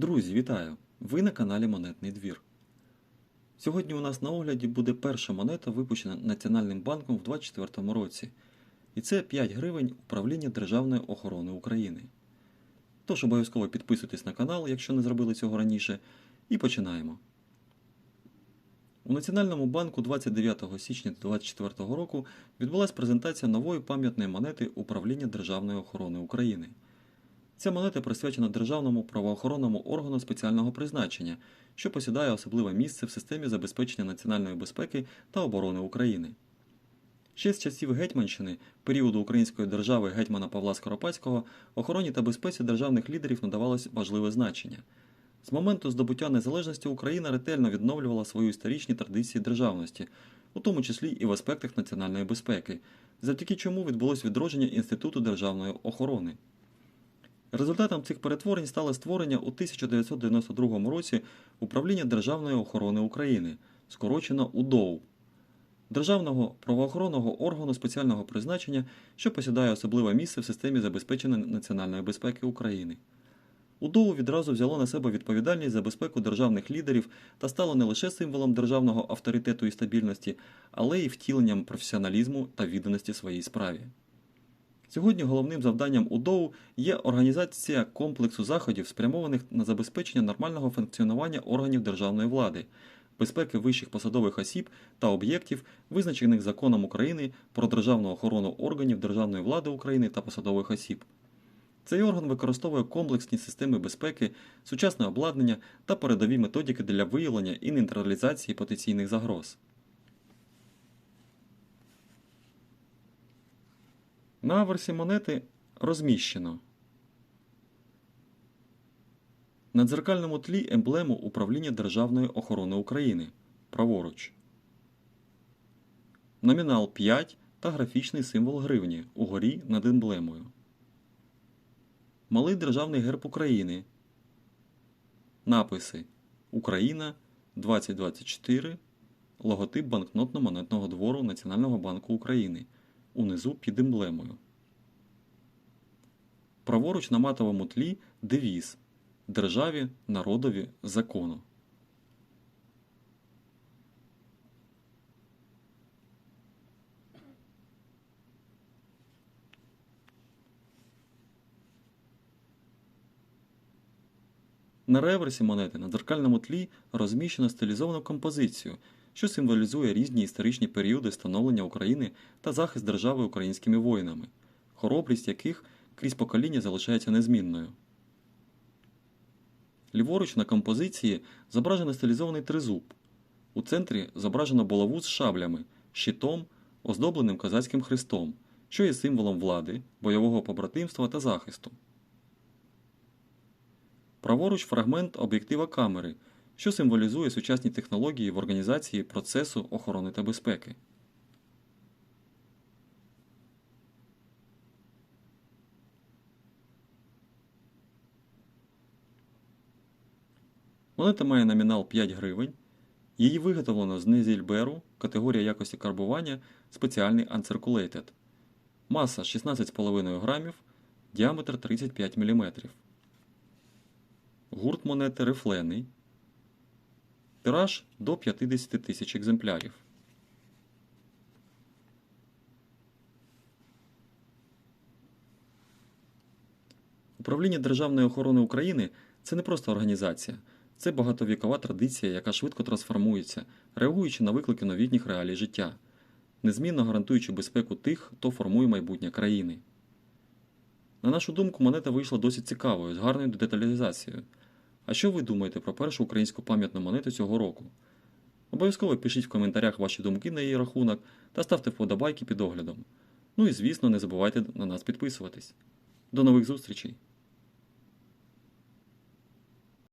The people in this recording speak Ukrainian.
Друзі, вітаю! Ви на каналі Монетний двір. Сьогодні у нас на огляді буде перша монета, випущена Національним банком в 2024 році. І це 5 гривень управління Державної охорони України. Тож обов'язково підписуйтесь на канал, якщо не зробили цього раніше, і починаємо. У Національному банку 29 січня 2024 року відбулася презентація нової пам'ятної монети Управління Державної охорони України. Ця монета присвячена державному правоохоронному органу спеціального призначення, що посідає особливе місце в системі забезпечення національної безпеки та оборони України. Ще з часів Гетьманщини, періоду української держави гетьмана Павла Скоропадського, охороні та безпеці державних лідерів надавалось важливе значення. З моменту здобуття незалежності Україна ретельно відновлювала свої історичні традиції державності, у тому числі і в аспектах національної безпеки, завдяки чому відбулось відродження Інституту державної охорони. Результатом цих перетворень стало створення у 1992 році Управління Державної охорони України, скорочено УДОУ, Державного правоохоронного органу спеціального призначення, що посідає особливе місце в системі забезпечення національної безпеки України. УДОУ відразу взяло на себе відповідальність за безпеку державних лідерів та стало не лише символом державного авторитету і стабільності, але й втіленням професіоналізму та відданості своїй справі. Сьогодні головним завданням УДОУ є організація комплексу заходів, спрямованих на забезпечення нормального функціонування органів державної влади, безпеки вищих посадових осіб та об'єктів, визначених законом України про державну охорону органів державної влади України та посадових осіб. Цей орган використовує комплексні системи безпеки, сучасне обладнання та передові методики для виявлення і нейтралізації потенційних загроз. На аверсі монети розміщено на дзеркальному тлі емблему Управління Державної охорони України праворуч. Номінал 5 та графічний символ гривні угорі над емблемою. Малий державний герб України. Написи Україна 2024. Логотип банкнотно-монетного двору Національного банку України. Унизу під емблемою. Праворуч на матовому тлі девіз Державі, народові, закону. На реверсі монети на дзеркальному тлі розміщено стилізовану композицію, що символізує різні історичні періоди становлення України та захист держави українськими воїнами, хоробрість яких крізь покоління залишається незмінною. Ліворуч на композиції зображено стилізований тризуб. У центрі зображено булаву з шаблями, щитом, оздобленим козацьким хрестом, що є символом влади, бойового побратимства та захисту. Праворуч фрагмент об'єктива камери, що символізує сучасні технології в організації процесу охорони та безпеки. Монета має номінал 5 гривень. Її виготовлено з незільберу, категорія якості карбування спеціальний Uncirculated. Маса 16,5 грамів, діаметр 35 мм. Гурт монети рифлений. Тираж до 50 тисяч екземплярів. Управління Державної охорони України це не просто організація, це багатовікова традиція, яка швидко трансформується, реагуючи на виклики новітніх реалій життя, незмінно гарантуючи безпеку тих, хто формує майбутнє країни. На нашу думку, монета вийшла досить цікавою, з гарною деталізацією. А що ви думаєте про першу українську пам'ятну монету цього року? Обов'язково пишіть в коментарях ваші думки на її рахунок та ставте вподобайки під оглядом. Ну і звісно, не забувайте на нас підписуватись. До нових зустрічей!